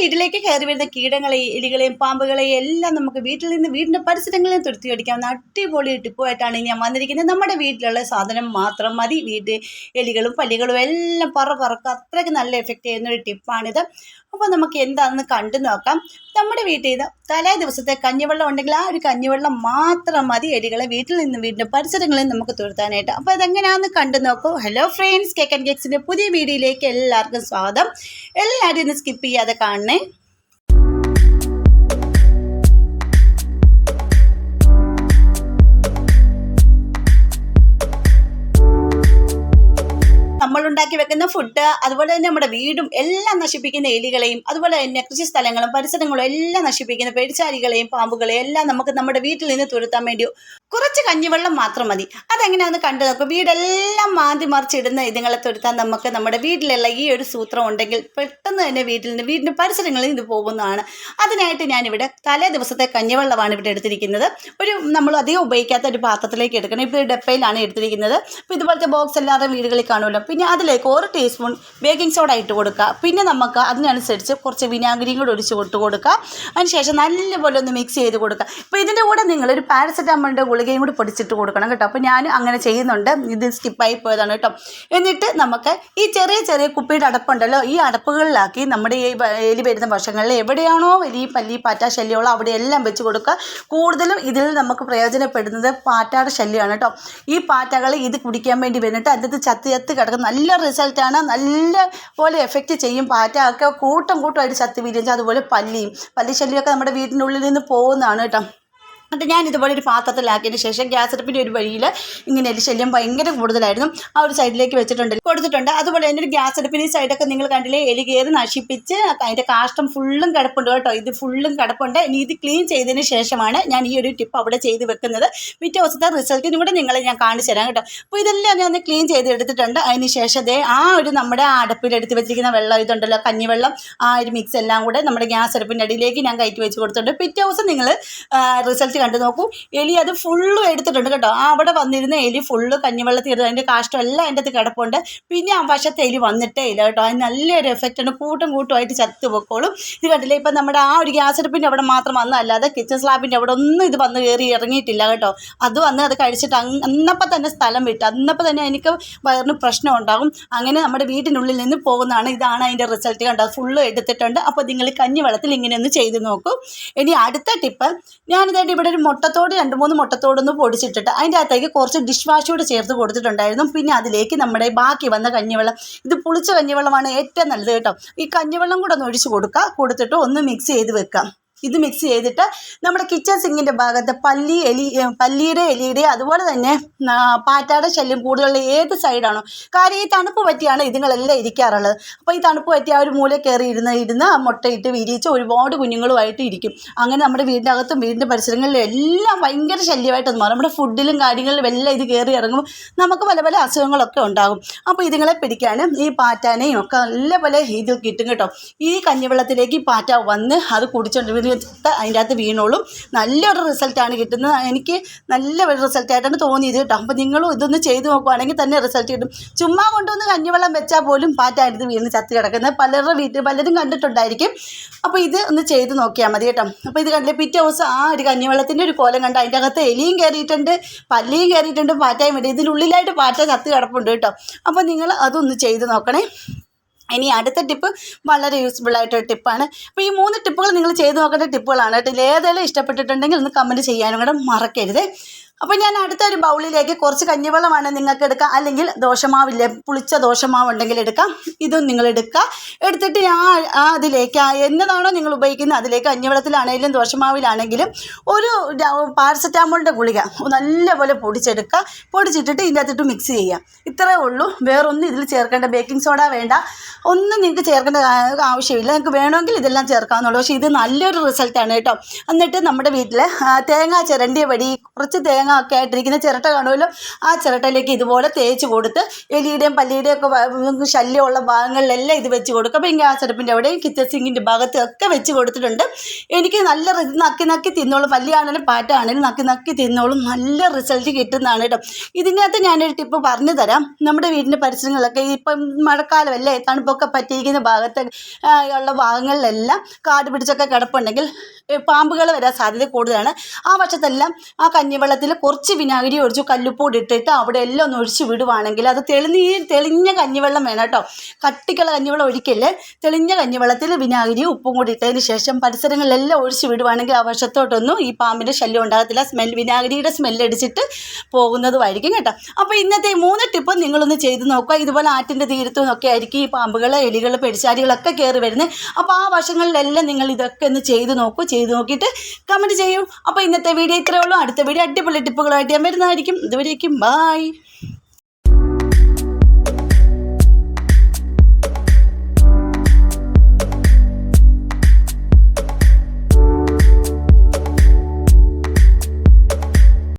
വീട്ടിലേക്ക് കയറി വരുന്ന കീടങ്ങളെയും എലികളെയും പാമ്പുകളെയും എല്ലാം നമുക്ക് വീട്ടിൽ നിന്ന് വീടിന്റെ പരിസരങ്ങളിൽ നിന്ന് തുരുത്തി അടിക്കാവുന്ന അടിപൊളി ടിപ്പുമായിട്ടാണ് ഞാൻ വന്നിരിക്കുന്നത്. നമ്മുടെ വീട്ടിലുള്ള സാധനം മാത്രം മതി. വീട്ടിൽ എലികളും പല്ലികളും എല്ലാം പറ പറക്കുക അത്രയ്ക്ക് നല്ല എഫക്റ്റ് ചെയ്യുന്ന ഒരു ടിപ്പാണിത്. അപ്പോൾ നമുക്ക് എന്താണെന്ന് കണ്ടു നോക്കാം. നമ്മുടെ വീട്ടിൽ നിന്ന് തലേ ദിവസത്തെ കഞ്ഞിവെള്ളം ഉണ്ടെങ്കിൽ ആ ഒരു കഞ്ഞിവെള്ളം മാത്രം മതി എലികളെ വീട്ടിൽ നിന്ന് വീടിന്റെ പരിസരങ്ങളിൽ നമുക്ക് തുരുത്താനായിട്ട്. അപ്പോൾ അതെങ്ങനെയാണെന്ന് കണ്ടു നോക്കൂ. ഹലോ ഫ്രണ്ട്സ് കേക്ക് ആൻഡ് കേക്സിന്റെ പുതിയ വീഡിയോയിലേക്ക് എല്ലാവർക്കും സ്വാഗതം. എല്ലാവരും ഇന്ന് സ്കിപ്പ് ചെയ്യാതെ കാണണേ നമ്മൾ വെക്കുന്ന ഫുഡ് അതുപോലെ തന്നെ നമ്മുടെ വീടും എല്ലാം നശിപ്പിക്കുന്ന എലികളെയും അതുപോലെ തന്നെ കൃഷി സ്ഥലങ്ങളും പരിസരങ്ങളും എല്ലാം നശിപ്പിക്കുന്ന പേടിച്ചാലികളെയും പാമ്പുകളെയും എല്ലാം നമുക്ക് നമ്മുടെ വീട്ടിൽ നിന്ന് തുരുത്താൻ വേണ്ടി കുറച്ച് കഞ്ഞിവെള്ളം മാത്രം മതി. അതെങ്ങനെയാണെന്ന് കണ്ടു നോക്കും. വീടെല്ലാം മാന്തി മറിച്ചിടുന്ന ഇതുങ്ങളെ തുരുത്താൻ നമുക്ക് നമ്മുടെ വീട്ടിലുള്ള ഈ ഒരു സൂത്രം ഉണ്ടെങ്കിൽ പെട്ടെന്ന് തന്നെ വീട്ടിൽ നിന്ന് വീടിന്റെ പരിസരങ്ങളിൽ നിന്ന് പോകുന്നതാണ്. അതിനായിട്ട് ഞാനിവിടെ തലേ ദിവസത്തെ കഞ്ഞിവെള്ളമാണ് ഇവിടെ എടുത്തിരിക്കുന്നത്. ഒരു നമ്മൾ അധികം ഉപയോഗിക്കാത്ത ഒരു പാത്രത്തിലേക്ക് എടുക്കണം. ഇപ്പോൾ ഡപ്പയിലാണ് എടുത്തിരിക്കുന്നത്. അപ്പോൾ ഇതുപോലത്തെ ബോക്സ് എല്ലാവരുടെ വീടുകളിൽ കാണുമല്ലോ. പിന്നെ അതിലേക്ക് ഒരു ടീസ്പൂൺ ബേക്കിംഗ് സോഡ ഇട്ട് കൊടുക്കുക. പിന്നെ നമുക്ക് അതിനനുസരിച്ച് കുറച്ച് വിനാഗിരിയും കൂടെ ഒഴിച്ച് കൊടുത്ത് കൊടുക്കുക. അതിനുശേഷം നല്ലപോലെ ഒന്ന് മിക്സ് ചെയ്ത് കൊടുക്കുക. ഇപ്പോൾ ഇതിന്റെ കൂടെ നിങ്ങൾ ഒരു പാരസെറ്റാമോളിന്റെ ഗുളികയും കൂടി പൊടിച്ചിട്ട് കൊടുക്കണം കേട്ടോ. അപ്പോൾ ഞാൻ അങ്ങനെ ചെയ്യുന്നുണ്ട്. ഇത് സ്കിപ്പായി പോയതാണ് കേട്ടോ. എന്നിട്ട് നമുക്ക് ഈ ചെറിയ ചെറിയ കുപ്പിയുടെ അടപ്പുണ്ടല്ലോ. ഈ അടപ്പുകളിലാക്കി നമ്മുടെ ഈ എലി വരുന്ന വർഷങ്ങളിൽ എവിടെയാണോ വലിയ പല്ലി പാറ്റ ശല്യമുള്ളോ അവിടെയെല്ലാം വെച്ച് കൊടുക്കുക. കൂടുതലും ഇതിൽ നമുക്ക് പ്രയോജനപ്പെടുന്നത് പാറ്റയുടെ ശല്യമാണ് കേട്ടോ. ഈ പാറ്റകൾ ഇത് കുടിക്കാൻ വേണ്ടി വന്നിട്ട് അതിനകത്ത് ചത്ത് ചത്ത് കിടക്കുന്ന നല്ല റിസൾട്ടാണ് നല്ല പോലെ എഫക്റ്റ് ചെയ്യും. പാറ്റ ഒക്കെ കൂട്ടം കൂട്ടമായിട്ട് ചത്ത് വീഴും. അതുപോലെ പല്ലിയും. പല്ലി ശല്യമൊക്കെ നമ്മുടെ വീടിന്റെ ഉള്ളിൽ നിന്ന് പോകുന്നതാണ് കേട്ടോ. എന്നിട്ട് ഞാൻ ഇതുപോലെ ഒരു പാത്രത്തിലാക്കിയതിന് ശേഷം ഗ്യാസ് അടുപ്പിന്റെ ഒരു വഴിയിൽ ഇങ്ങനെ ഒരു ശല്യം ഭയങ്കര കൂടുതലായിരുന്നു. ആ ഒരു സൈഡിലേക്ക് വെച്ചിട്ടുണ്ട് കൊടുത്തിട്ടുണ്ട്. അതുപോലെ തന്നെ ഒരു ഗ്യാസ് അടുപ്പിന്റെ ഈ സൈഡൊക്കെ നിങ്ങൾ കണ്ടില്ലേ എലി കയറി നശിപ്പിച്ച് അതിന്റെ കാഷ്ടം ഫുള്ളും കിടപ്പുണ്ട് കേട്ടോ. ഇത് ഫുള്ളും കിടപ്പുണ്ട്. ഇനി ഇത് ക്ലീൻ ചെയ്തതിന് ശേഷമാണ് ഞാൻ ഈ ഒരു ടിപ്പ് അവിടെ ചെയ്ത് വെക്കുന്നത്. പിറ്റേ ദിവസത്തെ റിസൾട്ടിനും കൂടെ നിങ്ങളെ ഞാൻ കാണിച്ചു തരാം കേട്ടോ. അപ്പോൾ ഇതെല്ലാം ഞാൻ ക്ലീൻ ചെയ്ത് എടുത്തിട്ടുണ്ട് അതിന് ശേഷം ദേ ആ ഒരു നമ്മുടെ എടുത്ത് വെച്ചിരിക്കുന്ന വെള്ളം ഇതുണ്ടല്ലോ കഞ്ഞിവെള്ളം ആ ഒരു മിക്സ് എല്ലാം കൂടെ നമ്മുടെ ഗ്യാസ് അടുപ്പിന്റെ അടിയിലേക്ക് ഞാൻ കയറ്റി വെച്ച് കൊടുത്തിട്ടുണ്ട്. പിറ്റേ ദിവസം നിങ്ങൾ റിസൾട്ട് കണ്ടു നോക്കൂ. എലി അത് ഫുള്ളും എടുത്തിട്ടുണ്ട് കേട്ടോ. ആ അവിടെ വന്നിരുന്ന എലി ഫുള്ള് കഞ്ഞിവെള്ളത്തിൽ എടുത്ത് അതിന്റെ കാഷ്ടം എല്ലാം അതിന്റെ അകത്ത് കിടപ്പുണ്ട്. പിന്നെ ആ വശത്തെ എലി വന്നിട്ടേ ഇല്ല കേട്ടോ. അതിന് നല്ലൊരു എഫക്റ്റാണ് കൂട്ടും കൂട്ടുമായിട്ട് ചത്തു പൊക്കോളും. ഇത് കണ്ടില്ലേ? ഇപ്പം നമ്മുടെ ആ ഒരു ഗ്യാസ് അടുപ്പിന്റെ അവിടെ മാത്രം വന്നതല്ലാതെ കിച്ചൺ സ്ലാബിന്റെ അവിടെ ഒന്നും ഇത് വന്ന് കയറി ഇറങ്ങിയിട്ടില്ല കേട്ടോ. അത് വന്ന് അത് കഴിച്ചിട്ട് അന്നപ്പം തന്നെ സ്ഥലം വിട്ട്. അന്നപ്പം തന്നെ എനിക്ക് വയറിന് പ്രശ്നം ഉണ്ടാകും. അങ്ങനെ നമ്മുടെ വീട്ടിനുള്ളിൽ നിന്ന് പോകുന്നതാണ് ഇതാണ് അതിന്റെ റിസൾട്ട് കണ്ടത്. ഫുള്ള് എടുത്തിട്ടുണ്ട്. അപ്പോൾ നിങ്ങൾ കഞ്ഞിവെള്ളത്തിൽ ഇങ്ങനെ ഒന്ന് ചെയ്ത് നോക്കൂ. ഇനി അടുത്ത ടിപ്പ് ഞാനിതായിട്ട് ഇവിടെ ഒരു മുട്ടത്തോട് രണ്ട് മൂന്ന് മുട്ടത്തോടൊന്ന് പൊടിച്ചിട്ടിട്ട് അതിന്റെ അകത്തേക്ക് കുറച്ച് ഡിഷ് വാഷ് കൂടെ ചേർത്ത് കൊടുത്തിട്ടുണ്ടായിരുന്നു. പിന്നെ അതിലേക്ക് നമ്മുടെ ബാക്കി വന്ന കഞ്ഞിവെള്ളം. ഇത് പുളിച്ച കഞ്ഞിവെള്ളമാണ് ഏറ്റവും നല്ലത് കേട്ടോ. ഈ കഞ്ഞിവെള്ളം കൂടെ ഒന്ന് ഒഴിച്ച് കൊടുക്കുക. കൊടുത്തിട്ട് ഒന്ന് മിക്സ് ചെയ്ത് വെക്കാം ഇത് മിക്സ് ചെയ്തിട്ട് നമ്മുടെ കിച്ചൺ സിങ്കിന്റെ ഭാഗത്ത് പല്ലി എലി പല്ലിയുടെ എലിയുടെ അതുപോലെ തന്നെ പാറ്റയുടെ ശല്യം കൂടുതലുള്ള ഏത് സൈഡാണോ കാര്യം ഈ തണുപ്പ് പറ്റിയാണ് ഇതുങ്ങളെല്ലാം ഇരിക്കാറുള്ളത്. അപ്പോൾ ഈ തണുപ്പ് പറ്റി ആ ഒരു മൂല കയറി ഇരുന്ന് ഇരുന്ന് മുട്ടയിട്ട് വിരിയിച്ച് ഒരുപാട് കുഞ്ഞുങ്ങളുമായിട്ട് ഇരിക്കും. അങ്ങനെ നമ്മുടെ വീടിന്റെ അകത്തും വീടിന്റെ പരിസരങ്ങളിലും എല്ലാം ഭയങ്കര ശല്യമായിട്ട് മാറും. നമ്മുടെ ഫുഡിലും കാര്യങ്ങളിലും എല്ലാം ഇത് കയറി ഇറങ്ങും നമുക്ക് പല പല അസുഖങ്ങളൊക്കെ ഉണ്ടാകും. അപ്പോൾ ഇതുങ്ങളെ പിടിക്കാൻ ഈ പാറ്റാനെയും ഒക്കെ നല്ല പോലെ ഇത് കിട്ടും കേട്ടോ. ഈ കഞ്ഞിവെള്ളത്തിലേക്ക് പാറ്റ വന്ന് അത് കുടിച്ചോണ്ട് ഇവർ അതിന്റെ അകത്ത് വീണോളും. നല്ലൊരു റിസൾട്ടാണ് കിട്ടുന്നത്. എനിക്ക് നല്ല ഒരു റിസൾട്ടായിട്ടാണ് തോന്നിയത് കേട്ടോ. അപ്പോൾ നിങ്ങളും ഇതൊന്ന് ചെയ്ത് നോക്കുവാണെങ്കിൽ തന്നെ റിസൾട്ട് കിട്ടും. ചുമ്മാ കൊണ്ടുവന്ന് കഞ്ഞിവെള്ളം വെച്ചാൽ പോലും പാറ്റായിരുന്നു വീണ് ചത്ത് കിടക്കുന്നത്. പലരുടെ വീട്ടിൽ പലരും കണ്ടിട്ടുണ്ടായിരിക്കും. അപ്പോൾ ഇത് ഒന്ന് ചെയ്ത് നോക്കിയാൽ മതി കേട്ടോ. അപ്പോൾ ഇത് കണ്ടില്ലേ പിറ്റേ ദിവസം ആ ഒരു കഞ്ഞിവെള്ളത്തിന്റെ ഒരു കോലം കണ്ട് അതിന്റെ അകത്ത് എലിയും കയറിയിട്ടുണ്ട് പല്ലിയും കയറിയിട്ടുണ്ട് പാറ്റയും വേണ്ടി. ഇതിനുള്ളിലായിട്ട് പാറ്റ ചത്ത് കിടപ്പുണ്ട് കേട്ടോ. അപ്പോൾ നിങ്ങൾ അതൊന്ന് ചെയ്ത് നോക്കണേ. ഇനി അടുത്ത ടിപ്പ് വളരെ യൂസ്ഫുൾ ആയിട്ടൊരു ടിപ്പാണ് അപ്പോൾ ഈ മൂന്ന് ടിപ്പുകൾ നിങ്ങൾ ചെയ്ത് നോക്കേണ്ട ടിപ്പുകളാണ് കേട്ടോ. ഇതിൽ ഏതെങ്കിലും ഇഷ്ടപ്പെട്ടിട്ടുണ്ടെങ്കിൽ ഒന്ന് കമന്റ് ചെയ്യാനും കൂടെ മറക്കരുത്. അപ്പോൾ ഞാൻ അടുത്ത ഒരു ബൗളിലേക്ക് കുറച്ച് കഞ്ഞിവെള്ളമാണ് നിങ്ങൾക്ക് എടുക്കാം. അല്ലെങ്കിൽ ദോശമാവില്ലേ പുളിച്ച ദോശമാവ് ഉണ്ടെങ്കിൽ എടുക്കാം. ഇതും നിങ്ങൾ എടുക്കുക. എടുത്തിട്ട് ഞാൻ ആ അതിലേക്ക് എന്നതാണോ നിങ്ങൾ ഉപയോഗിക്കുന്നത്? അതിലേക്ക് കഞ്ഞിവെള്ളത്തിലാണെങ്കിലും ദോശമാവിലാണെങ്കിലും ഒരു പാരസെറ്റാമോളിന്റെ ഗുളിക നല്ലപോലെ പൊടിച്ചെടുക്കുക. പൊടിച്ചിട്ടിട്ട് ഇതിന്റെ അകത്തിട്ട് മിക്സ് ചെയ്യാം ഇത്രേ ഉള്ളൂ. വേറൊന്നും ഇതിൽ ചേർക്കേണ്ട ബേക്കിംഗ് സോഡ വേണ്ട. ഒന്നും നിങ്ങൾക്ക് ചേർക്കേണ്ട ആവശ്യമില്ല. നിങ്ങൾക്ക് വേണമെങ്കിൽ ഇതെല്ലാം ചേർക്കാവുന്നുള്ളൂ പക്ഷേ ഇത് നല്ലൊരു റിസൾട്ടാണ് കേട്ടോ. എന്നിട്ട് നമ്മുടെ വീട്ടിൽ തേങ്ങ ചിരണ്ടിയ വടി കുറച്ച് തേങ്ങ ഒക്കെ ആയിട്ടിരിക്കുന്ന ചിരട്ട കാണുമല്ലോ? ആ ചിരട്ടയിലേക്ക് ഇതുപോലെ തേച്ച് കൊടുത്ത് എലിയുടെയും പല്ലിയുടെയും ഒക്കെ ശല്യമുള്ള ഭാഗങ്ങളിലെല്ലാം ഇത് വെച്ച് കൊടുക്കും. അപ്പോൾ ഈ ഗ്യാസ് അടുപ്പിന്റെ അവിടെയും കിച്ചൺ സിങ്കിന്റെ ഭാഗത്തൊക്കെ വെച്ച് കൊടുത്തിട്ടുണ്ട്. എനിക്ക് നല്ല നക്കി നക്കി തിന്നോളും. പല്ലിയാണെങ്കിലും പാറ്റാണെങ്കിലും നക്കി നക്കി തിന്നോളും. നല്ല റിസൾട്ട് കിട്ടുന്നതാണ് കേട്ടോ. ഇതിനകത്ത് ഞാനൊരു ടിപ്പ് പറഞ്ഞു തരാം. നമ്മുടെ വീടിന്റെ പരിസരങ്ങളിലൊക്കെ ഇപ്പം മഴക്കാലമല്ലേ തണുപ്പൊക്കെ പറ്റിയിരിക്കുന്ന ഭാഗത്ത് ഉള്ള ഭാഗങ്ങളിലെല്ലാം കാട് പിടിച്ചൊക്കെ കിടപ്പുണ്ടെങ്കിൽ പാമ്പുകൾ വരാൻ സാധ്യത കൂടുതലാണ്. ആ വശത്തെല്ലാം ആ കഞ്ഞിവെള്ളത്തിൽ കുറച്ച് വിനാഗിരി ഒഴിച്ച് കല്ലുപ്പൂടി ഇട്ടിട്ട് അവിടെ എല്ലാം ഒന്ന് ഒഴിച്ച് വിടുവാണെങ്കിൽ അത് തെളിഞ്ഞ തെളിഞ്ഞ കഞ്ഞിവെള്ളം വേണം കേട്ടോ. കട്ടിക്കുള്ള കഞ്ഞിവെള്ളം ഒഴിക്കല്ലേ? തെളിഞ്ഞ കഞ്ഞിവെള്ളത്തിൽ വിനാഗിരി ഉപ്പും കൂടി ഇട്ടതിന് ശേഷം പരിസരങ്ങളിലെല്ലാം ഒഴിച്ച് വിടുവാണെങ്കിൽ ആ വശത്തോട്ടൊന്നും ഈ പാമ്പിന്റെ ശല്യം ഉണ്ടാകത്തില്ല. സ്മെൽ വിനാഗിരിയുടെ സ്മെല്ലടിച്ചിട്ട് പോകുന്നതുമായിരിക്കും കേട്ടോ. അപ്പോൾ ഇന്നത്തെ മൂന്ന് ടിപ്പ് നിങ്ങളൊന്ന് ചെയ്ത് നോക്കുക. ഇതുപോലെ ആറ്റിന്റെ തീരത്തു നിന്നൊക്കെ ആയിരിക്കും ഈ പാമ്പുകൾ എലികൾ പെടിച്ചാരികളൊക്കെ കയറി വരുന്നത് അപ്പോൾ ആ വശങ്ങളിലെല്ലാം നിങ്ങൾ ഇതൊക്കെ ഒന്ന് ചെയ്ത് നോക്കൂ. ചെയ്ത് നോക്കിയിട്ട് കമന്റ് ചെയ്യൂ. അപ്പോൾ ഇന്നത്തെ വീഡിയോ ഇത്രയേ ഉള്ളൂ. അടുത്ത വീഡിയോ അടിപൊളി ടിപ്പുകളായിട്ട് ഞാൻ വരുന്നതായിരിക്കും. ഇതുവരേക്കും ബായ്